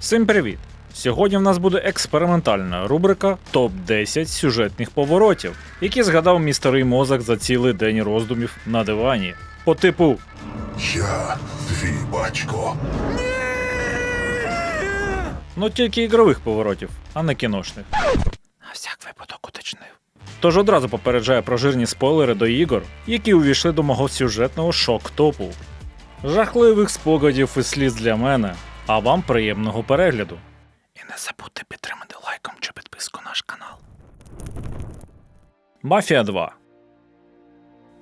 Всім привіт! Сьогодні в нас буде експериментальна рубрика Топ-10 сюжетних поворотів, які згадав мій старий мозок за цілий день роздумів на дивані. По типу Я твій батько. ну тільки ігрових поворотів, а не кіношних. На всяк випадок уточнив. Тож одразу попереджаю про жирні спойлери до ігор, які увійшли до мого сюжетного шок-топу. Жахливих спогадів і сліз для мене, а вам приємного перегляду. І не забудьте підтримати лайком чи підписку наш канал. Мафія 2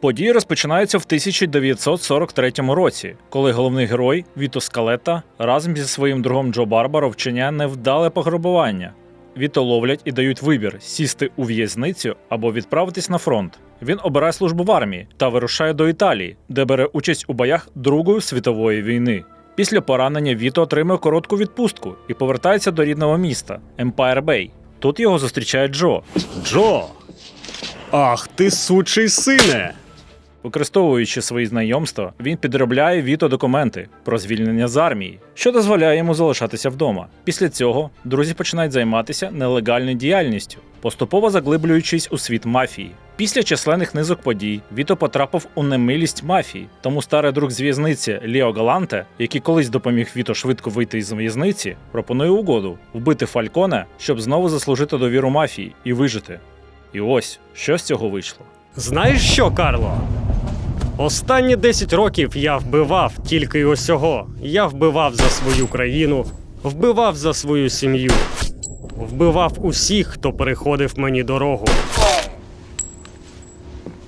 Події розпочинаються в 1943 році, коли головний герой Віто Скалета разом зі своїм другом Джо Барбаро вчиняє невдале пограбування. Віто ловлять і дають вибір сісти у в'язницю або відправитись на фронт. Він обирає службу в армії та вирушає до Італії, де бере участь у боях Другої світової війни. Після поранення Віто отримує коротку відпустку і повертається до рідного міста Емпайр Бей. Тут його зустрічає Джо. Джо! Ах ти сучий сине! Використовуючи свої знайомства, він підробляє Віто документи про звільнення з армії, що дозволяє йому залишатися вдома. Після цього друзі починають займатися нелегальною діяльністю, поступово заглиблюючись у світ мафії. Після численних низок подій Віто потрапив у немилість мафії, тому старий друг з в'язниці Ліо Галанте, який колись допоміг Віто швидко вийти із в'язниці, пропонує угоду вбити Фальконе, щоб знову заслужити довіру мафії і вижити. І ось що з цього вийшло. Знаєш що, Карло? Останні 10 років я вбивав тільки й осього. Я вбивав за свою країну, вбивав за свою сім'ю, вбивав усіх, хто переходив мені дорогу.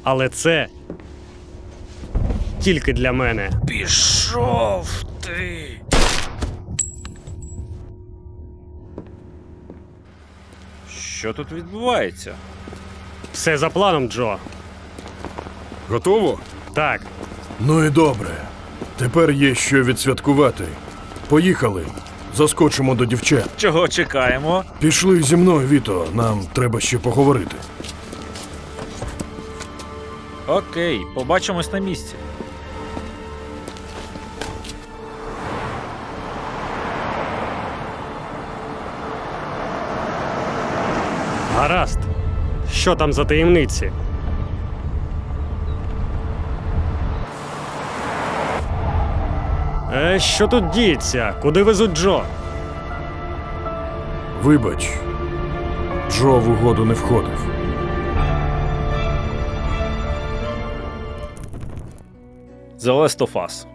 Але це тільки для мене. Пішов ти. Що тут відбувається? Все за планом, Джо. Готово? Так, Ну і добре. Тепер є що відсвяткувати. Поїхали. Заскочимо до дівчат. Чого чекаємо? Пішли зі мною, Віто. Нам треба ще поговорити. Окей, побачимось на місці. гаразд. Що там за таємниці? Е, що тут діється? Куди везуть Джо? Вибач, Джо в угоду не входив. The Last of Us.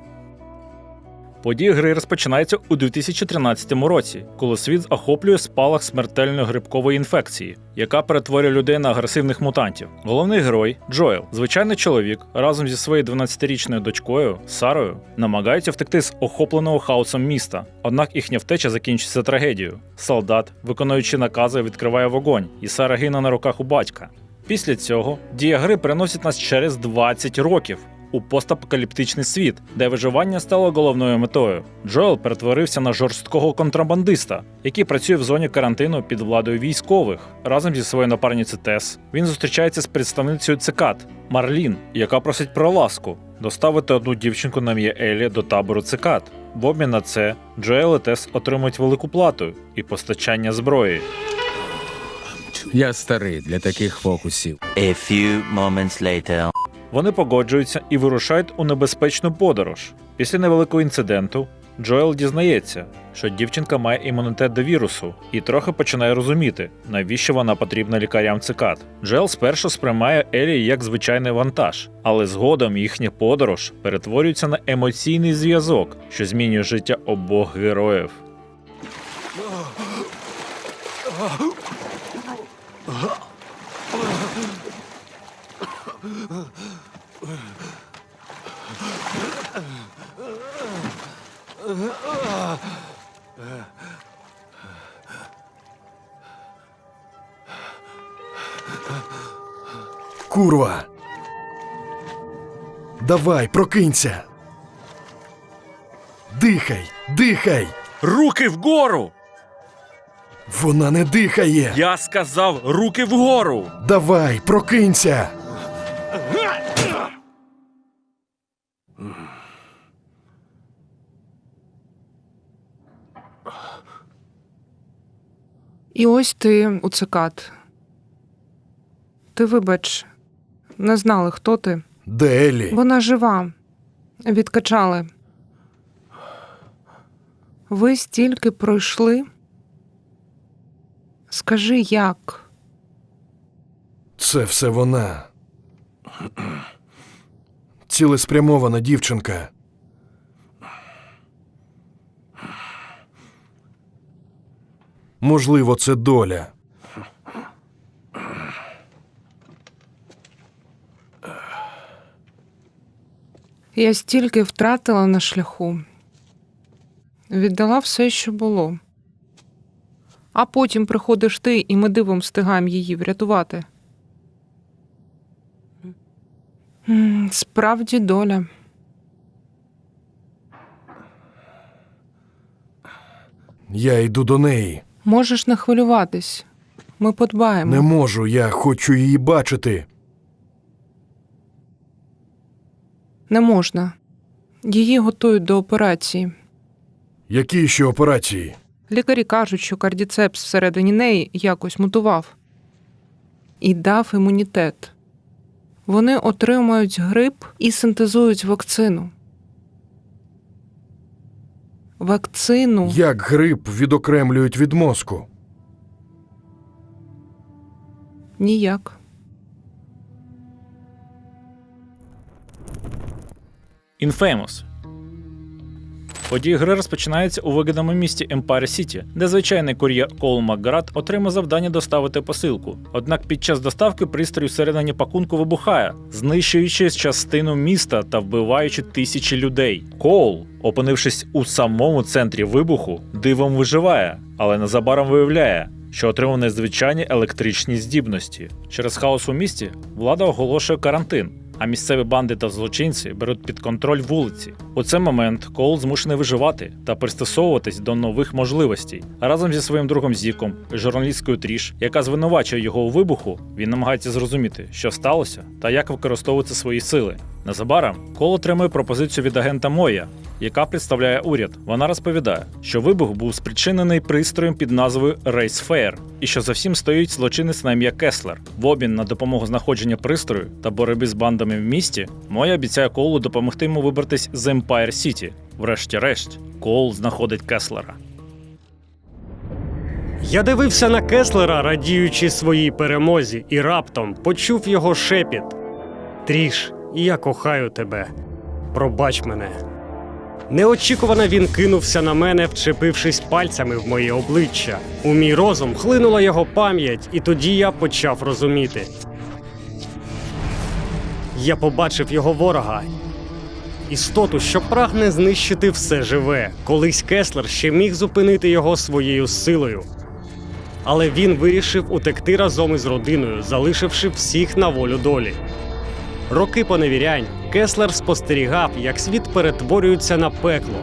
Події гри розпочинаються у 2013 році, коли світ охоплює спалах смертельної грибкової інфекції, яка перетворює людей на агресивних мутантів. Головний герой Джоел, звичайний чоловік, разом зі своєю 12-річною дочкою Сарою, намагаються втекти з охопленого хаосом міста. Однак їхня втеча закінчиться трагедією. Солдат, виконуючи накази, відкриває вогонь, і Сара гине на руках у батька. Після цього дія гри переносить нас через 20 років у постапокаліптичний світ, де виживання стало головною метою. Джоел перетворився на жорсткого контрабандиста, який працює в зоні карантину під владою військових. Разом зі своєю напарницею Тес він зустрічається з представницею цикад Марлін, яка просить про ласку доставити одну дівчинку на ім'я Елі до табору цикад. В обмін на це Джоел і Тес отримують велику плату і постачання зброї. Я старий для таких фокусів. A few moments later. Вони погоджуються і вирушають у небезпечну подорож. Після невеликого інциденту Джоел дізнається, що дівчинка має імунітет до вірусу і трохи починає розуміти, навіщо вона потрібна лікарям цикад. Джоел спершу сприймає Елі як звичайний вантаж, але згодом їхня подорож перетворюється на емоційний зв'язок, що змінює життя обох героїв. Курва. Давай, прокинься. Дихай, дихай. Руки вгору! Вона не дихає. Я сказав руки вгору! Давай, прокинься. І ось ти у цикад. Ти, вибач, не знали, хто ти. Де Елі? Вона жива. Відкачали. Ви стільки пройшли. Скажи, як? Це все вона. Цілеспрямована дівчинка. Можливо, це доля. Я стільки втратила на шляху. Віддала все, що було. А потім приходиш ти, і ми дивом встигаємо її врятувати. Справді доля. Я йду до неї. Можеш не хвилюватись. Ми подбаємо. Не можу, я хочу її бачити. Не можна. Її готують до операції. Які ще операції? Лікарі кажуть, що кардіцепс всередині неї якось мутував і дав імунітет. Вони отримують грип і синтезують вакцину. Вакцину Як грип відокремлюють від мозку? ніяк. Infamous. Події гри розпочинаються у вигідному місті Empire City, де звичайний кур'єр Кол Макград отримав завдання доставити посилку. Однак під час доставки пристрій всередині пакунку вибухає, знищуючи частину міста та вбиваючи тисячі людей. Коул, опинившись у самому центрі вибуху, дивом виживає, але незабаром виявляє. Що отримав незвичайні електричні здібності. Через хаос у місті влада оголошує карантин, а місцеві банди та злочинці беруть під контроль вулиці. У цей момент Коул змушений виживати та пристосовуватись до нових можливостей. Разом зі своїм другом Зіком, і журналісткою Тріш, яка звинувачує його у вибуху, він намагається зрозуміти, що сталося та як використовувати свої сили. Незабаром Кол отримує пропозицію від агента Моя, яка представляє уряд. Вона розповідає, що вибух був спричинений пристроєм під назвою Fair, і що за всім стоїть злочинець на ім'я Кеслер. В обмін на допомогу знаходження пристрою та боротьби з бандами в місті, Моя обіцяє Коулу допомогти йому вибратись з Empire City. Врешті-решт, Коул знаходить Кеслера. Я дивився на Кеслера, радіючи своїй перемозі, і раптом почув його шепіт. Тріш, я кохаю тебе. Пробач мене. Неочікувано він кинувся на мене, вчепившись пальцями в моє обличчя. У мій розум хлинула його пам'ять, і тоді я почав розуміти. Я побачив його ворога, істоту, що прагне знищити все живе. Колись Кеслер ще міг зупинити його своєю силою. Але він вирішив утекти разом із родиною, залишивши всіх на волю долі. Роки поневірянь Кеслер спостерігав, як світ перетворюється на пекло.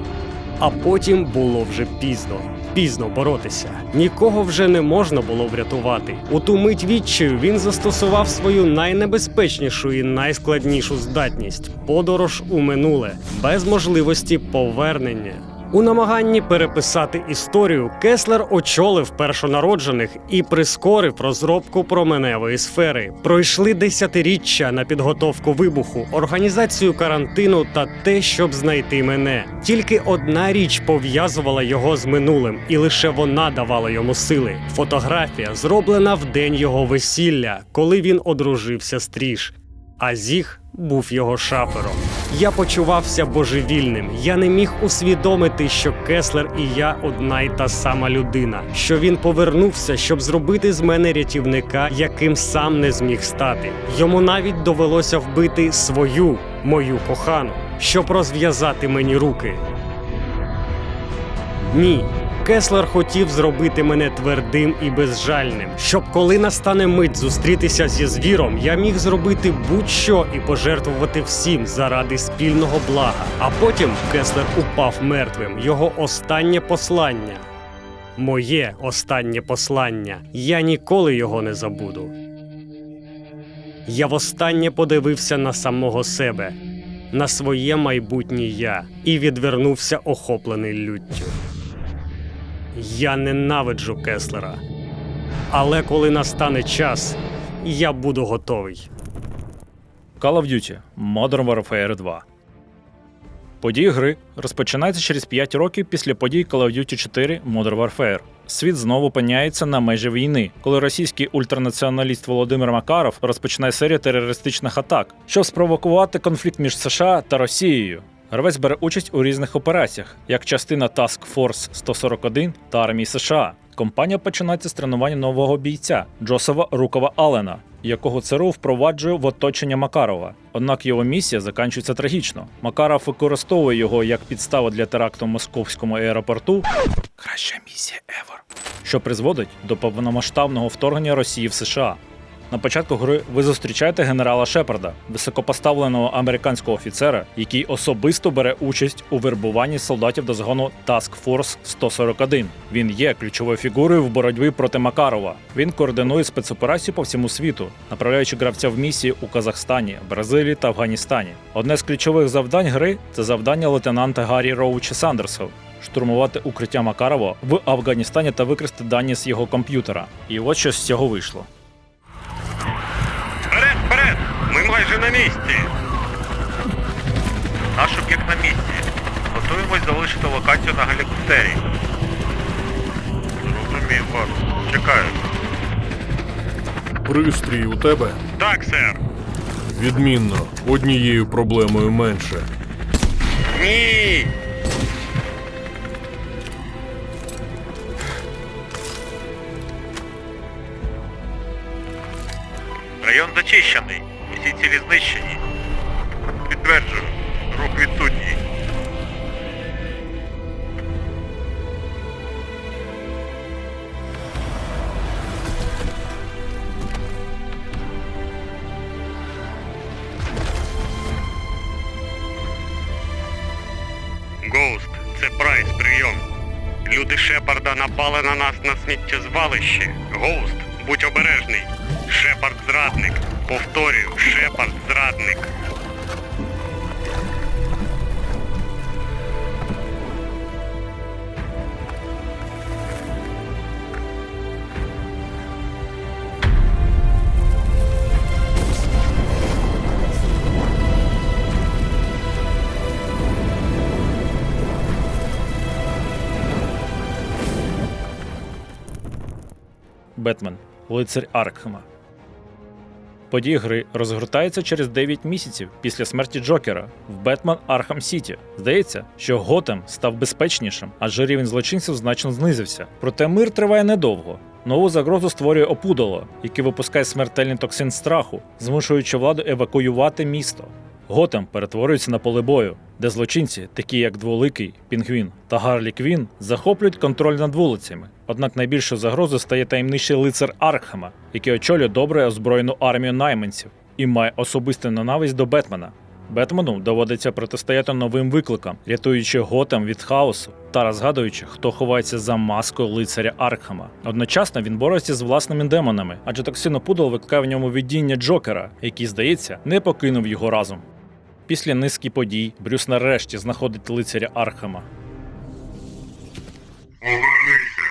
А потім було вже пізно. Пізно боротися. Нікого вже не можна було врятувати. У ту мить відчаю він застосував свою найнебезпечнішу і найскладнішу здатність подорож у минуле, без можливості повернення. У намаганні переписати історію Кеслер очолив першонароджених і прискорив розробку променевої сфери. Пройшли десятиріччя на підготовку вибуху, організацію карантину та те, щоб знайти мене. Тільки одна річ пов'язувала його з минулим, і лише вона давала йому сили. Фотографія зроблена в день його весілля, коли він одружився з Тріш. А Зіг був його шафером. Я почувався божевільним. Я не міг усвідомити, що Кеслер і я одна й та сама людина, що він повернувся, щоб зробити з мене рятівника, яким сам не зміг стати. Йому навіть довелося вбити свою, мою кохану, щоб розв'язати мені руки. Ні. Кеслер хотів зробити мене твердим і безжальним, щоб коли настане мить зустрітися зі звіром, я міг зробити будь-що і пожертвувати всім заради спільного блага. А потім Кеслер упав мертвим. Його останнє послання. Моє останнє послання. Я ніколи його не забуду. Я востаннє подивився на самого себе, на своє майбутнє я і відвернувся охоплений люттю. Я ненавиджу Кеслера. Але коли настане час, я буду готовий. Call of Duty Modern Warfare 2. Події гри розпочинаються через 5 років після подій Call of Duty 4 Modern Warfare. Світ знову опиняється на межі війни, коли російський ультранаціоналіст Володимир Макаров розпочинає серію терористичних атак, щоб спровокувати конфлікт між США та Росією. Гравець бере участь у різних операціях, як частина Task Force 141 та армії США. Компанія починається з тренування нового бійця Джосефа Рукова Аллена, якого ЦРУ впроваджує в оточення Макарова. Однак його місія закінчується трагічно. Макаров використовує його як підставу для теракту в московському аеропорту. Краща місія ever. Що призводить до повномасштабного вторгнення Росії в США. На початку гри ви зустрічаєте генерала Шепарда, високопоставленого американського офіцера, який особисто бере участь у вербуванні солдатів до загону Task Force 141. Він є ключовою фігурою в боротьбі проти Макарова. Він координує спецоперації по всьому світу, направляючи гравця в місії у Казахстані, Бразилії та Афганістані. Одне з ключових завдань гри це завдання лейтенанта Гаррі Роуча Сандерса. Штурмувати укриття Макарова в Афганістані та викрасти дані з його комп'ютера. І от що з цього вийшло. Ми на місці. Наш об'єкт на місці. Готуємось залишити локацію на гелікоптері. Розумію, вас. Чекаю. Пристрій у тебе Так, сер. відмінно, однією проблемою менше. Ні! Район зачищений. Усі цілі знищені. Підтверджую. Рух відсутній. Гоуст, це Прайс, прийом. Люди Шепарда напали на нас на сміттєзвалищі. Гоуст, будь обережний. Шепард зрадник. Повторюю, Шепард зрадник. Бетмен, лицар Аркхема. Події гри розгортаються через 9 місяців після смерті Джокера в Бетмен Архам Сіті. Здається, що Готем став безпечнішим, адже рівень злочинців значно знизився. Проте мир триває недовго. Нову загрозу створює опудало, яке випускає смертельний токсин страху, змушуючи владу евакуювати місто. Готем перетворюється на поле бою, де злочинці, такі як Дволикий, Пінгвін та Гарлі Квін, захоплюють контроль над вулицями. Однак найбільшою загрозою стає таємничий лицар Аркхема, який очолює добре озброєну армію найманців і має особисту ненависть до Бетмена. Бетмену доводиться протистояти новим викликам, рятуючи Готем від хаосу та розгадуючи, хто ховається за маскою лицаря Аркхема. Одночасно він бореться з власними демонами, адже токсинопудол викликає в ньому видіння Джокера, який, здається, не покинув його разом. Після низки подій Брюс нарешті знаходить лицаря Архема. Повернися.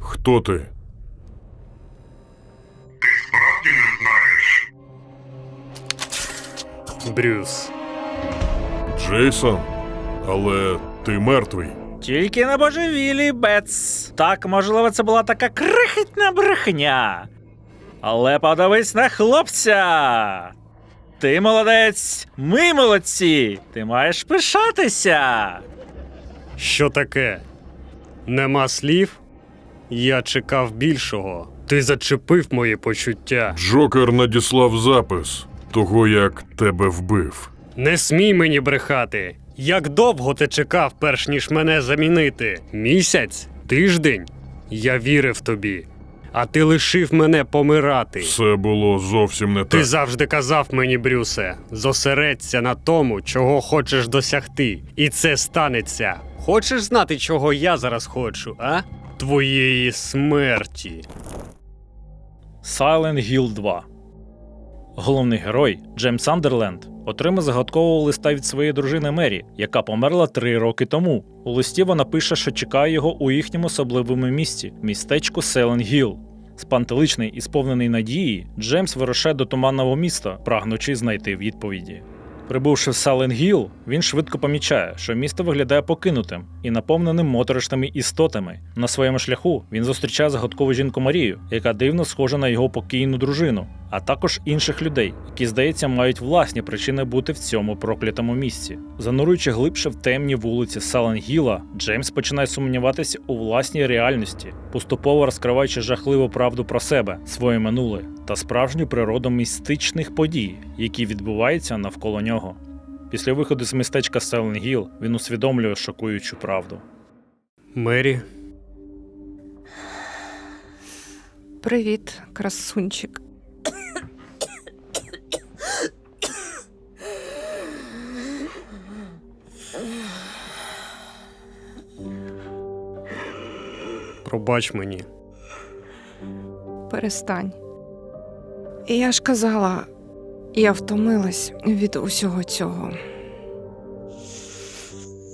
Хто ти? Ти справді не знаєш? Брюс. Джейсон? Але ти мертвий. Тільки на божевілі, Бец. Так, можливо, це була така крихітна брехня. Але подивись на хлопця. Ти молодець, ми молодці. Ти маєш пишатися. Що таке? Нема слів? Я чекав більшого. Ти зачепив мої почуття. Джокер надіслав запис того, як тебе вбив. Не смій мені брехати. Як довго ти чекав, перш ніж мене замінити? Місяць? Тиждень? Я вірив тобі. А ти лишив мене помирати. Все було зовсім не Ти так. завжди казав мені, Брюсе, зосередься на тому, чого хочеш досягти. І це станеться. Хочеш знати, чого я зараз хочу, а? Твоєї смерті. Silent Hill 2. Головний герой Джеймс Сандерленд отримав загадкового листа від своєї дружини Мері, яка померла три роки тому. У листі вона пише, що чекає його у їхньому особливому місті містечку Селен Гіл. Спантеличний і сповнений надії, Джеймс вирушає до туманного міста, прагнучи знайти відповіді. Прибувши в Сален Гіл, він швидко помічає, що місто виглядає покинутим і наповненим моторошними істотами. На своєму шляху він зустрічає загадкову жінку Марію, яка дивно схожа на його покійну дружину, а також інших людей, які, здається, мають власні причини бути в цьому проклятому місці. Зануруючи глибше в темні вулиці Сален Гіла, Джеймс починає сумніватися у власній реальності, поступово розкриваючи жахливу правду про себе, своє минуле та справжню природу містичних подій, які відбуваються навколо нього. Після виходу з містечка Селен Гіл він усвідомлює шокуючу правду. Мері, Привіт, красунчик. пробач мені. Перестань. Я ж казала, я втомилась від усього цього.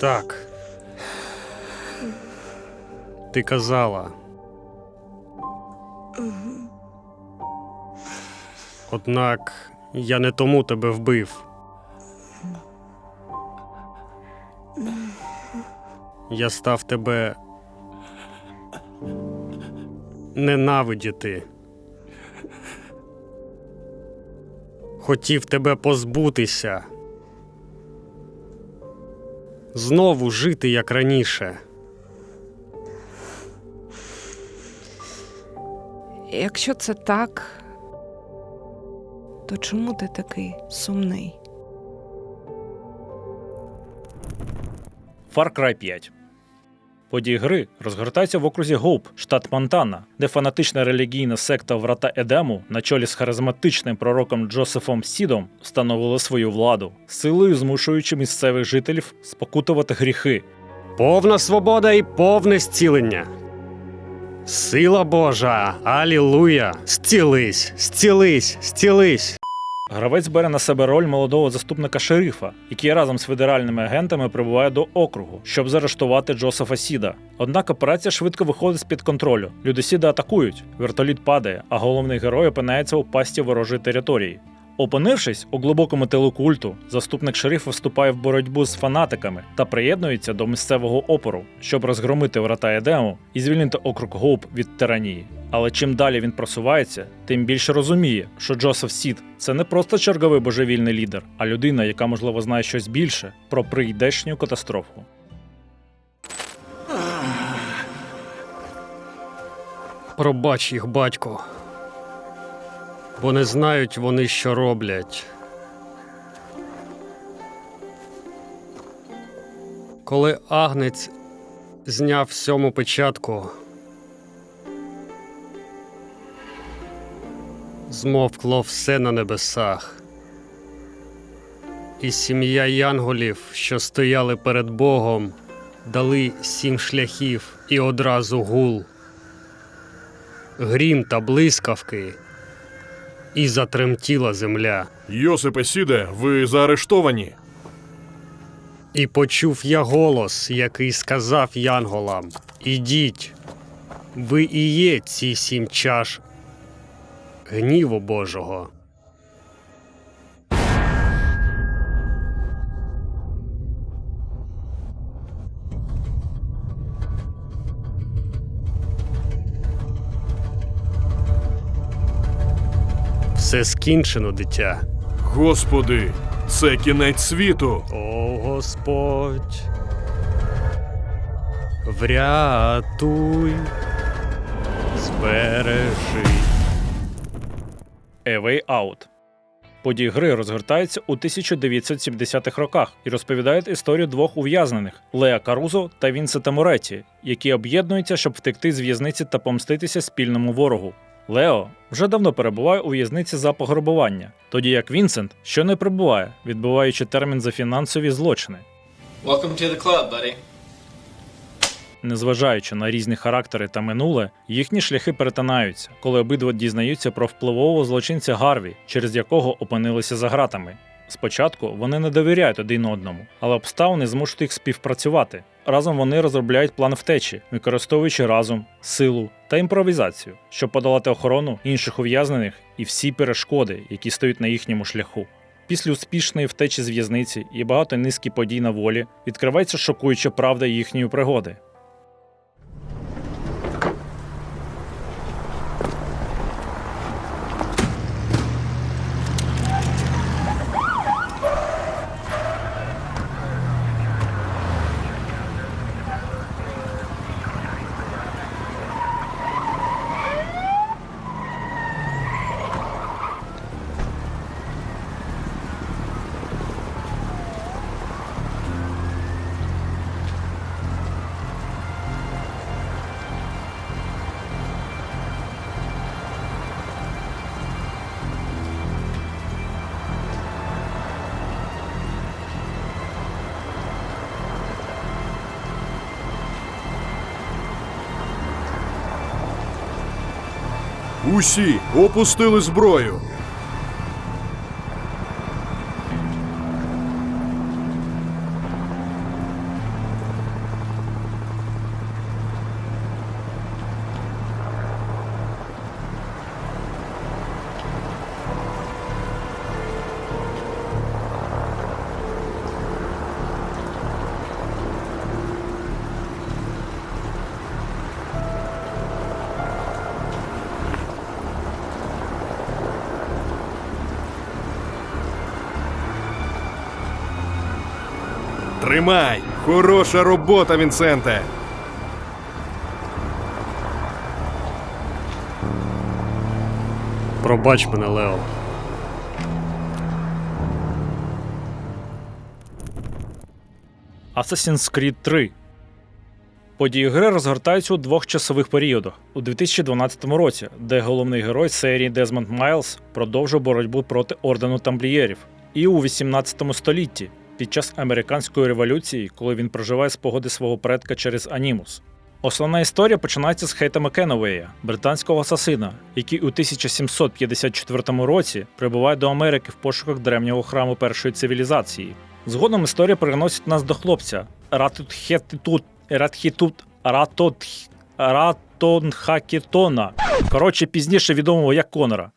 Так. Ти казала. Однак я не тому тебе вбив. Я став тебе ненавидіти. Хотів тебе позбутися. Знову жити як раніше. Якщо це так, то чому ти такий сумний? Far Cry 5 Події гри розгортаються в окрузі Гоуп, штат Монтана, де фанатична релігійна секта Врата Едему на чолі з харизматичним пророком Джосефом Сідом встановила свою владу, силою змушуючи місцевих жителів спокутувати гріхи. Повна свобода і повне зцілення. Сила Божа, алілуя! Зцілись, зцілись, зцілись. Гравець бере на себе роль молодого заступника шерифа, який разом з федеральними агентами прибуває до округу, щоб заарештувати Джосефа Сіда. Однак операція швидко виходить з-під контролю. Люди Сіда атакують, вертоліт падає, а головний герой опинається у пасті ворожої території. Опинившись у глибокому тилу культу, заступник шерифа вступає в боротьбу з фанатиками та приєднується до місцевого опору, щоб розгромити врата Едему і звільнити округ Гоуп від тиранії. Але чим далі він просувається, тим більше розуміє, що Джосеф Сід це не просто черговий божевільний лідер, а людина, яка можливо знає щось більше про прийдешню катастрофу. Пробач їх, батько. Бо не знають вони, що роблять. Коли агнець зняв сьому печатку, змовкло все на небесах. І сім'я янголів, що стояли перед Богом, дали сім шляхів і одразу гул грім та блискавки, і затремтіла земля. Йосипе Сіде, ви заарештовані. І почув я голос, який сказав янголам: Ідіть, ви і є ці сім чаш гніву Божого. Все скінчено, дитя. Господи, це кінець світу. О Господь, врятуй, збережи. A Way Out. Події гри розгортаються у 1970-х роках і розповідають історію двох ув'язнених Леа Карузо та Вінсента Моретті, які об'єднуються, щоб втекти з в'язниці та помститися спільному ворогу. Лео вже давно перебуває у в'язниці за пограбування, тоді як Вінсент що не перебуває, відбуваючи термін за фінансові злочини. Welcome to the club, buddy. Незважаючи на різні характери та минуле, їхні шляхи перетинаються, коли обидва дізнаються про впливового злочинця Гарві, через якого опинилися за ґратами. Спочатку вони не довіряють один одному, але обставини змушують їх співпрацювати. Разом вони розробляють план втечі, використовуючи разом силу та імпровізацію, щоб подолати охорону інших ув'язнених і всі перешкоди, які стоять на їхньому шляху. Після успішної втечі з в'язниці і багато низки подій на волі відкривається шокуюча правда їхньої пригоди. Усі опустили зброю. Тримай! Хороша робота, Вінсенте! Пробач мене, Лео. Assassin's Creed 3 Події гри розгортаються у двох часових періодах у 2012 році, де головний герой серії Дезмонд Майлз продовжує боротьбу проти ордену тамплієрів, і у 18 столітті під час американської революції, коли він проживає спогади свого предка через Анімус. Основна історія починається з Хейта Макеновея, британського асасина, який у 1754 році прибуває до Америки в пошуках древнього храму першої цивілізації. Згодом історія переносить нас до хлопця Ратутхетитут Ратхітут Ратот Ратонхакетона. Коротше, пізніше відомого як Конора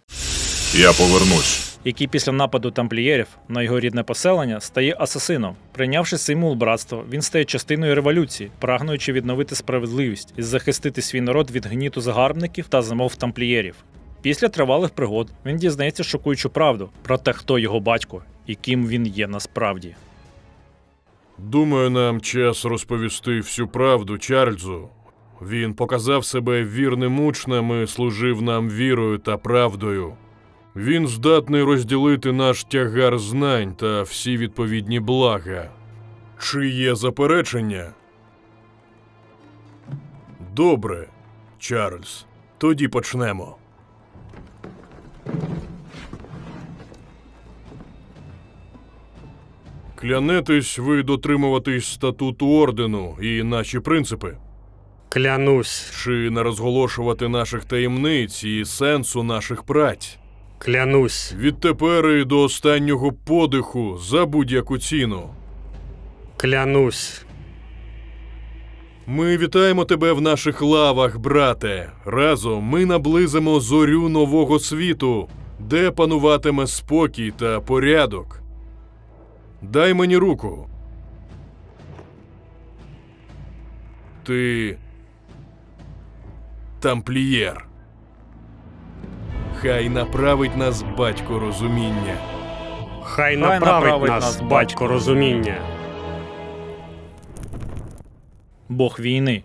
Я повернусь. який після нападу тамплієрів на його рідне поселення стає асасином. Прийнявши символ братства, він стає частиною революції, прагнучи відновити справедливість і захистити свій народ від гніту загарбників та замов тамплієрів. Після тривалих пригод він дізнається шокуючу правду про те, хто його батько і ким він є насправді. Думаю, нам час розповісти всю правду Чарльзу. Він показав себе вірним учнем і служив нам вірою та правдою. Він здатний розділити наш тягар знань та всі відповідні блага. Чи є заперечення? Добре, Чарльз. Тоді почнемо. Клянетесь ви дотримуватись статуту ордену і наші принципи, Клянусь, чи не розголошувати наших таємниць і сенсу наших праць. Клянусь, Відтепер і до останнього подиху за будь-яку ціну. клянусь, Ми вітаємо тебе в наших лавах, брате. Разом ми наблизимо зорю нового світу, де пануватиме спокій та порядок. Дай мені руку. Ти тамплієр. Хай направить нас батько розуміння. хай направить направить нас батько розуміння. Бог війни.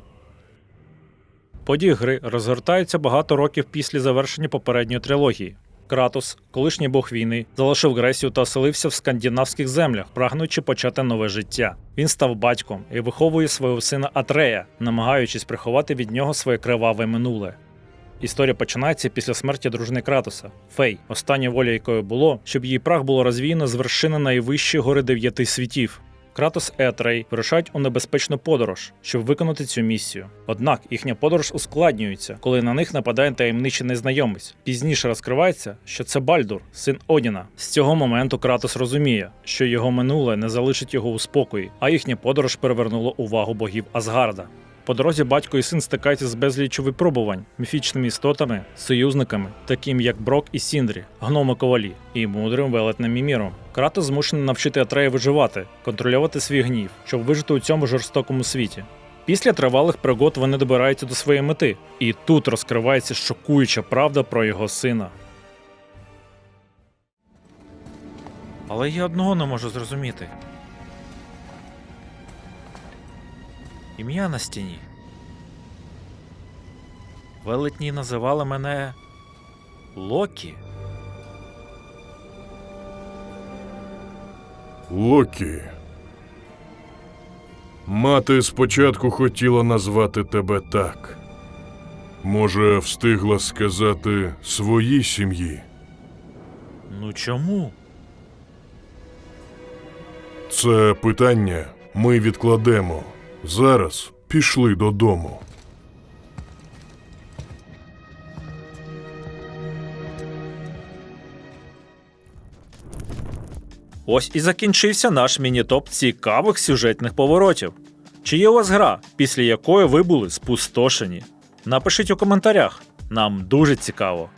Події гри розгортаються багато років після завершення попередньої трилогії. Кратос, колишній бог війни, залишив Грецію та оселився в скандинавських землях, прагнучи почати нове життя. Він став батьком і виховує свого сина Атрея, намагаючись приховати від нього своє криваве минуле. Історія починається після смерті дружини Кратоса, Фей, остання воля якої було, щоб її прах було розвіяно з вершини найвищої гори дев'яти світів. Кратос і Атрей вирушають у небезпечну подорож, щоб виконати цю місію. Однак їхня подорож ускладнюється, коли на них нападає таємничий незнайомець. Пізніше розкривається, що це Бальдур, син Одіна. З цього моменту Кратос розуміє, що його минуле не залишить його у спокої, а їхня подорож перевернула увагу богів Асгарда. По дорозі батько і син стикаються з безліччю випробувань, міфічними істотами, союзниками, таким як Брок і Сіндрі, гноми ковалі і мудрим велетнем Міміром. Кратос змушений навчити Атрея виживати, контролювати свій гнів, щоб вижити у цьому жорстокому світі. Після тривалих пригод вони добираються до своєї мети, і тут розкривається шокуюча правда про його сина. Але я одного не можу зрозуміти. Ім'я на стіні. Велетні називали мене Локі. Локі. Мати спочатку хотіла назвати тебе так. Може, встигла сказати своїй сім'ї. Ну чому? Це питання ми відкладемо. Зараз пішли додому. Ось і закінчився наш міні-топ цікавих сюжетних поворотів. Чи є у вас гра, після якої ви були спустошені? Напишіть у коментарях, нам дуже цікаво.